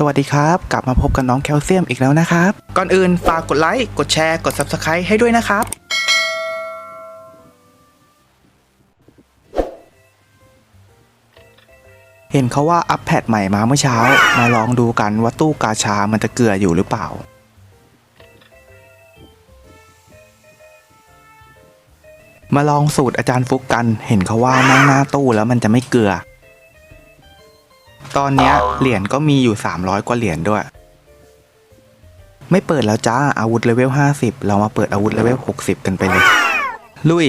สวัสดีครับ กลับมาพบกับน้องแคลเซียมอีกแล้วนะครับ ก่อนอื่นฝากกดไลค์ กดแชร์ กด Subscribe ให้ด้วยนะครับ เห็นเขาว่าอัปแพดใหม่มาเมื่อเช้า มาลองดูกันว่าตู้กาชามันจะเกลืออยู่หรือเปล่ามาลองสูตรอาจารย์ฟุกกัน เห็นเขาว่านั่งหน้าตู้แล้วมันจะไม่เกลือ ตอนเนี้ยเหรียญก็มีอยู่ 300 กว่าเหรียญด้วย ไม่เปิดแล้วจ้า อาวุธเลเวล 50 เรามาเปิดอาวุธเลเวล 60 กันไปเลย ลุย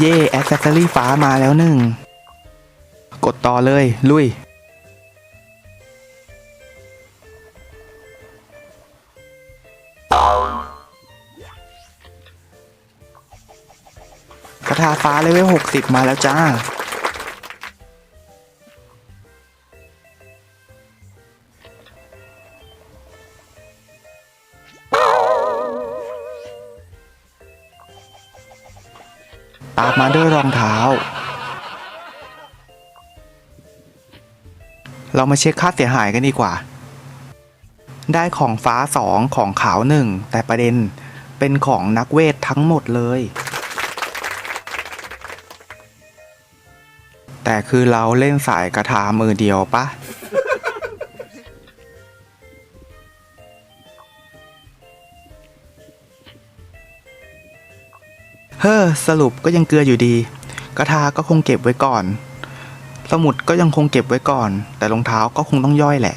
เย่แอ c เซสซอรี่ฟ้ามาแล้วหนึ่ง กดต่อเลย ลุย กระทาฟ้าเลเวล60มาแล้วจ้า ตามมาด้วยรองเท้า เรามาเช็คค่าเสียหายกันดีกว่า ได้ของฟ้าสองของขาวหนึ่งแต่ประเด็นเป็นของนักเวททั้งหมดเลย แต่คือเราเล่นสายกระทามือเดียวปะเฮ้อสรุปก็ยังเกลืออยู่ดี กระทาก็คงเก็บไว้ก่อน สมุดก็ยังคงเก็บไว้ก่อน แต่รองเท้าก็คงต้องย่อยแหละ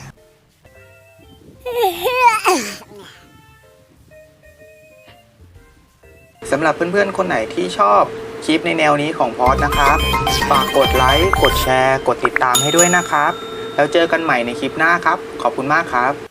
สำหรับเพื่อนๆ คนไหนที่ชอบคลิปในแนวนี้ของพอดนะครับ ฝากกดไลค์ กดแชร์ กดติดตามให้ด้วยนะครับ แล้วเจอกันใหม่ในคลิปหน้าครับ ขอบคุณมากครับ